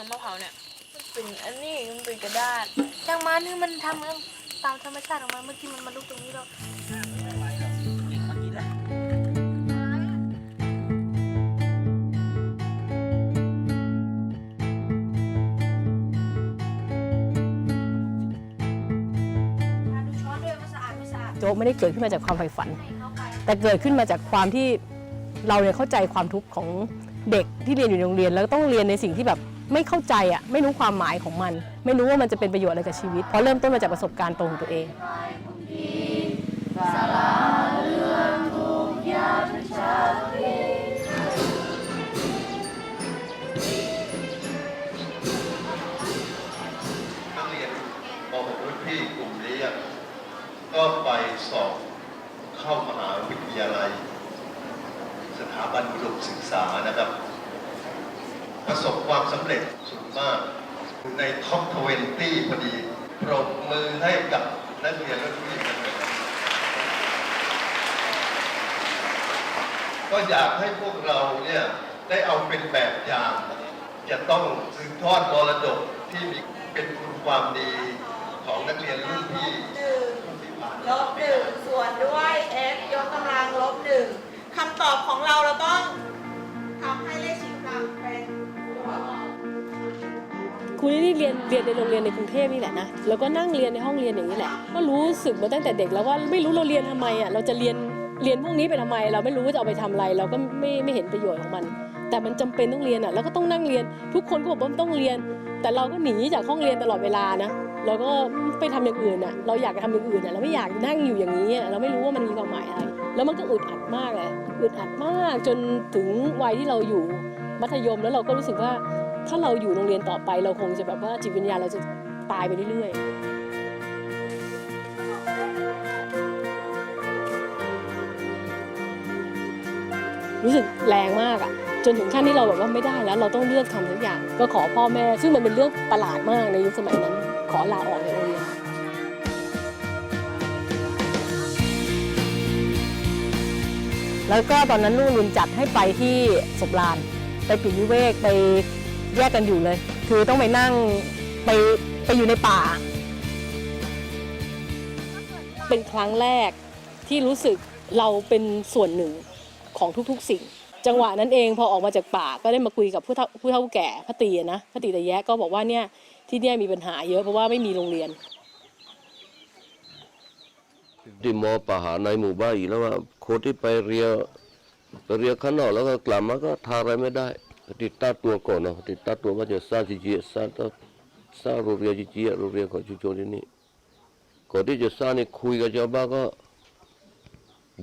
ใครเอาอย่างมาเผาเนี่ยมันเป็นอันนี้มันเป็นกระดาษช่างมันนี่มันทำเรื่องตามธรรมชาติของมันเมื่อกี้มันมาลุกตรงนี้แล้วโจ๊กไม่ได้เกิดขึ้นมาจากความใฝ่ฝัน แต่เกิดขึ้นมาจากความที่เราเนี่ยเข้าใจความทุกข์ของเด็กที่เรียนอยู่ในโรงเรียน แล้วต้องเรียนในสิ่งที่แบบ ไม่เข้าใจอะไม่รู้ความหมายของมัน ไม่รู้ว่ามันจะเป็นประโยชน์อะไรกับชีวิต เพราะเริ่มต้นมาจากประสบการณ์ตรงของตัวเองนักเรียนม .6 รุ่นพี่กลุ่มนี้ก็ไปสอบเข้ามหาวิทยาลัย สถาบันอุดมศึกษานะครับ ประสบความสำเร็จสูงมาก ในท็อป 20 พอดีปรบมือให้กับนักเรียนรุ่นพี่กันก็อยากให้พวกเราเนี่ยได้เอาเป็นแบบอย่างจะต้องสืบทอดมรดกที่มีเป็นคุณความดีของนักเรียนรุ่น เรียนในโรงเรียนในกรุงเทพนี่แหละนะแล้วก็นั่งเรียนในห้องเรียนอย่างนี้แหละ ก็รู้สึกมาตั้งแต่เด็กแล้วว่าไม่รู้เราเรียนทำไมอะเราจะเรียนเรียนพวกนี้ไปทำไม เราไม่รู้ว่าจะเอาไปทำอะไร เราก็ไม่ไม่เห็นประโยชน์ของมัน แต่มันจำเป็นต้องเรียนอะแล้วก็ต้องนั่งเรียน ทุกคนก็บอกว่ามันต้องเรียน แต่เราก็หนีจากห้องเรียนตลอดเวลานะเราก็ไปทำอย่างอื่นอะเราอยากจะทำอย่างอื่นอะเราไม่อยากนั่งอยู่อย่างนี้อะเราไม่รู้ว่ามันมีความหมายอะไรแล้วมันก็อึดอัดมากเลยอึดอัดมากจนถึงวัยที่เราอยู่มัธยมแล้วเราก็รู้สึกว่า ถ้าเราอยู่โรงเรียนต่อไปเราคงจะแบบว่าจิตวิญญาณเราจะตายไปเรื่อยๆ รู้สึกแรงมากอะจนถึงขั้นที่เราแบบว่าไม่ได้แล้ว เราต้องเลือกทำทุกอย่าง ก็ขอพ่อแม่ ซึ่งมันเป็นเรื่องประหลาดมากในยุคสมัยนั้น ขอลาออกจากโรงเรียนแล้วก็ตอนนั้นลูกรุนจัดให้ไปที่ศพลาน ไปปีกวิเวกไป แยกกันอยู่เลย คือต้องไปนั่งไปไปอยู่ในป่า เป็นครั้งแรกที่รู้สึกเราเป็นส่วนหนึ่งของทุกๆสิ่ง จังหวะนั้นเองพอออกมาจากป่าก็ได้มาคุยกับผู้เฒ่าผู้เฒ่าแก่พระตีนะพระตรีตะแยะก็บอกว่าเนี่ยที่เนี่ยมีปัญหาเยอะเพราะว่าไม่มีโรงเรียนที่มอปหาในหมู่บ้านอีกแล้วว่าคนที่ไปเรียนไปเรียนข้างนอกแล้วก็กลับมาก็ทำอะไรไม่ได้ ติดตาตัวก่อนเนาะติดตาตัวว่าจะสร้างจีจีสร้างตสร้างโรงเรียนจีจีโรงเรียนของชุมชนที่นี่ก่อนที่จะสร้างนี่คุยกับชาวบ้านก็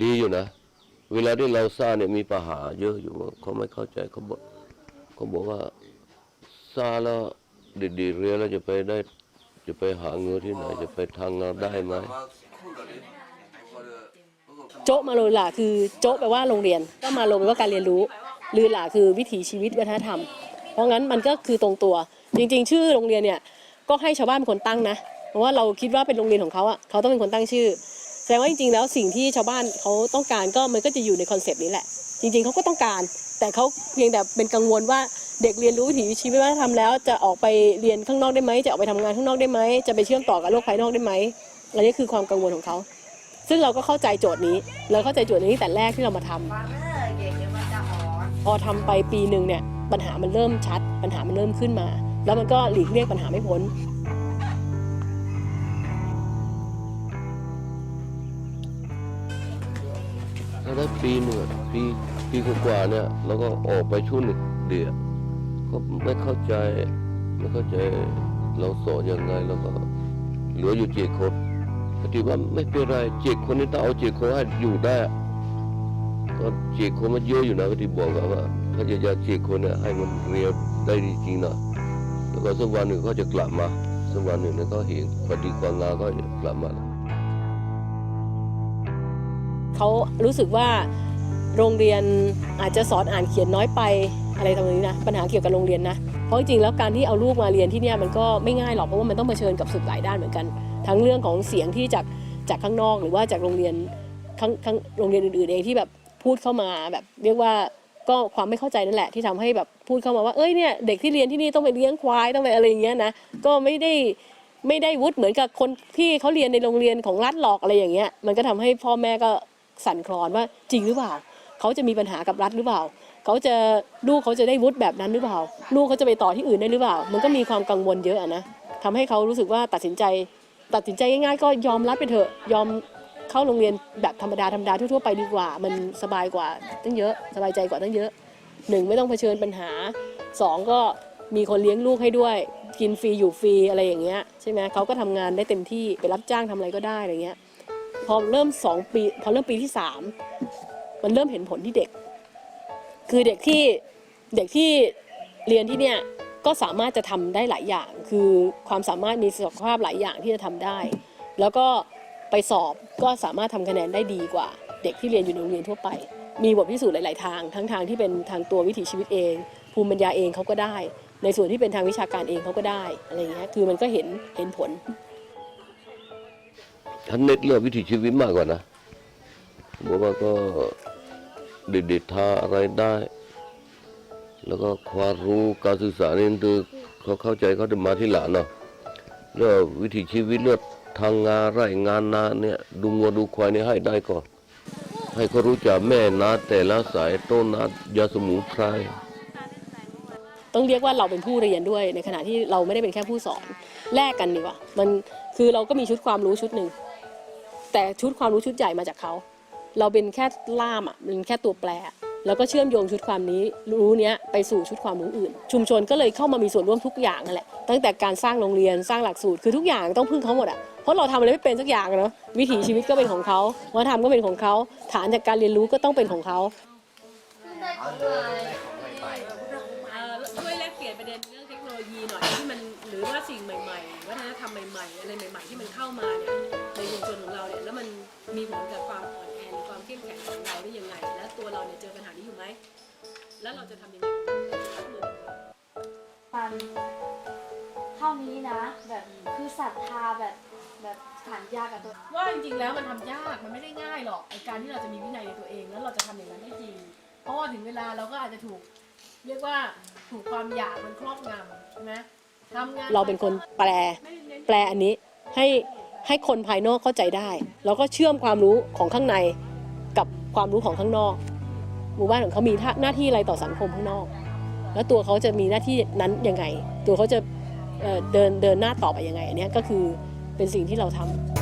ดีอยู่นะ เวลาที่เราสร้างเนี่ยมีปัญหาเยอะอยู่ว่าเขาไม่เข้าใจเขาบอกเขาบอกว่าสร้างแล้วดีๆเรียนแล้วจะไปได้จะไปหาเงินที่ไหน จะไปทางงานได้ไหมโจ๊ะมาโลหล่าคือโจ๊ะแปลว่าโรงเรียน ก็มาโลแปลว่าการเรียนรู้ ลือหลาคือวิถีชีวิตวัฒนธรรม เพราะงั้นมันก็คือตรงตัว จริง ๆ ชื่อโรงเรียนเนี่ยก็ให้ชาวบ้านเป็นคนตั้งนะเพราะว่าเราคิดว่าเป็นโรงเรียนของเขาอะเขาต้องเป็นคนตั้งชื่อ แสดงว่าจริงๆ แล้วสิ่งที่ชาวบ้านเขาต้องการก็มันก็จะอยู่ในคอนเซปต์นี้แหละ จริง ๆเขาก็ต้องการ แต่เขาเพียงแต่เป็นกังวลว่าเด็กเรียนรู้วิถีชีวิตวัฒนธรรมแล้วจะออกไปเรียนข้างนอกได้ไหมจะออกไปทำงานข้างนอกได้ไหมจะไปเชื่อมต่อกับโลกภายนอกได้ไหมอันนี้คือความกังวลของเขาซึ่งเราก็เข้าใจโจทย์นี้เราเข้าใจโจทย์นี้แต่แรกที่เรามาทำพ อทำไปปีหนึ่งเนี่ยปัญหามันเริ่มชัด ปัญหามันเริ่มขึ้นมา แล้วมันก็หลีกเลี่ยงปัญหาไม่พ้นถ้าได้ปีหนึ่งอปีปีกว่าเนี่ยเราก็ออกไปช่วงหนึ่งเดียวก็ไม่เข้าใจไม่เข้าใจเราสอนยังไงแล้วก็เหลืออยู่เจ็ดคนปฏิว่าไม่เป็นไรเจ็ดคนนี้ต้องเอาเจ็ดคนให้อยู่ได้ อะก็เจ็ดคนมันเยอะอยู่นะปฏิบอกว่าถ้าจะอยากเจ็ดคนเนี่ยให้มันเรียนได้จริงๆนะแล้วก็สักวันหนึ่งเขาจะกลับมาสักวันหนึ่งเนี่ยเขาเห็นปฏิควางาก็จะกลับมาเขารู้สึกว่าโรงเรียนอาจจะสอนอ่านเขียนน้อยไปอะไรทำนองนี้นะปัญหาเกี่ยวกับโรงเรียนนะเพราะจริงแล้วการที่เอาลูกมาเรียนที่เนี่ยมันก็ไม่ง่ายหรอกเพราะว่ามันต้องเผชิญกับศึกหลายด้านเหมือนกัน ทั้งเรื่องของเสียงที่จากจากข้างนอกหรือว่าจากโรงเรียนข้างข้างโรงเรียนอื่นๆเองที่แบบ พูดเข้ามาแบบ เรียกว่าก็ความไม่เข้าใจนั่นแหละที่ทำให้แบบพูดเข้ามาว่าเอ้ยเนี่ยเด็กที่เรียนที่นี่ต้องไปเลี้ยงควายต้องไปอะไรอย่างเงี้ยนะก็ไม่ได้ไม่ได้วุฒิเหมือนกับคนที่เขาเรียนในโรงเรียนของรัฐหรอกอะไรอย่างเงี้ย มันก็ทำให้พ่อแม่ก็สั่นคลอนว่าจริงหรือเปล่าเขาจะมีปัญหากับรัฐหรือเปล่าเขาจะลูกเขาจะได้วุฒิแบบนั้นหรือเปล่า ลูกเขาจะไปต่อที่อื่นได้หรือเปล่า มันก็มีความกังวลเยอะอะนะทำให้เขารู้สึกว่าตัดสินใจ ตัดสินใจง่ายๆก็ยอมรับไปเถอะยอม เข้าโรงเรียนแบบธรรมดาธรรมดาทั่วๆไปดีกว่า มันสบายกว่าตั้งเยอะ สบายใจกว่าตั้งเยอะหนึ่งไม่ต้องเผชิญปัญหาสองก็มีคนเลี้ยงลูกให้ด้วย กินฟรีอยู่ฟรีอะไรอย่างเงี้ยใช่ไหมเขาก็ทำงานได้เต็มที่ไปรับจ้างทำอะไรก็ได้อะไรเงี้ยพอเริ่มสองปีพอเริ่มปีที่สามมันเริ่มเห็นผลที่เด็ก คือเด็กที่เด็กที่เรียนที่เนี่ยก็สามารถจะทำได้หลายอย่าง คือความสามารถมีศักยภาพหลายอย่างที่จะทำได้ แล้วก็ ไปสอบก็สามารถทำคะแนนได้ดีกว่า เด็กที่เรียนอยู่ในโรงเรียนทั่วไป มีบทพิสูจน์หลาย ๆ ทาง ทั้งทางที่เป็นทางตัววิถีชีวิตเอง ภูมิปัญญาเองเขาก็ได้ ในส่วนที่เป็นทางวิชาการเองเขาก็ได้อะไรอย่างเงี้ยคือมันก็เห็นเห็นผลท่านเน้นเรื่องวิถีชีวิตมากกว่านะบอกว่าก็เด็กๆทาอะไรได้ แล้วก็ความรู้การศึกษานี่คือเขาเข้าใจเขาจะมาที่หลังเนาะเรื่องวิถีชีวิตเรื่อง ทางงานไร่งานนาเนี่ยดูงัวดูควายนี่ให้ได้ก่อน ให้เขารู้จักแม่นาแต่ละสายต้นนายาสมุนไพรต้องเรียกว่าเราเป็นผู้เรียนด้วยในขณะที่เราไม่ได้เป็นแค่ผู้สอนแลกกันดีกว่ามันคือเราก็มีชุดความรู้ชุดหนึ่งแต่ชุดความรู้ชุดใหญ่มาจากเขาเราเป็นแค่ล่ามอะเป็นแค่ตัวแปร แล้วก็เชื่อมโยงชุดความนี้รู้เนี้ยไปสู่ชุดความรู้อื่น ชุมชนก็เลยเข้ามามีส่วนร่วมทุกอย่างนั่นแหละตั้งแต่การสร้างโรงเรียนสร้างหลักสูตรคือทุกอย่างต้องพึ่งเขาหมดอะ ราะเราทำอะไรไม่เป็นสักอย่างอะเนาะวิถีชีวิตก็เป็นของเขาวัฒนธรรมก็เป็นของเขาฐานจากการเรียนรู้ก็ต้องเป็นของเขาช่วยแลกเปลี่ยนประเด็นเรื่องเทคโนโลยีหน่อยที่มันหรือว่าสิ่งใหม่ๆวัฒนธรรมใหม่ๆอะไรใหม่ ๆ ที่มันเข้ามาเนี่ยในชุมชนของเราเนี่ยแล้วมันมีผลกับความอ่อนแอหรือความเข้มแข็งของเราได้ยังไง และตัวเราเนี่ยเจอปัญหานี้อยู่ไหมแล้วเราจะทำยังไงรับมือกับมันปันเท่านี้นะแบบคือศรัทธาแบบ แบบฐานยากับตัวว่าจริงๆแล้วมันทำยากมันไม่ได้ง่ายหรอกไอการที่เราจะมีวินัยในตัวเองแล้วเราจะทำอย่างนั้นได้จริง เพราะว่าถึงเวลาเราก็อาจจะถูก เรียกว่าถูกความอยากมันครอบงำใช่ไหมทำงานเราเป็นคนแปลแปลอันนี้ให้ให้คนภายนอกเข้าใจได้ แล้วก็เชื่อมความรู้ของข้างในกับความรู้ของข้างนอก หมู่บ้านของเขามีท่าหน้าที่อะไรต่อสังคมข้างนอก แล้วตัวเขาจะมีหน้าที่นั้นยังไง ตัวเขาจะเอ่อเดินเดินหน้าต่อไปยังไงอันเนี้ยก็คือ เป็นสิ่งที่เราทำ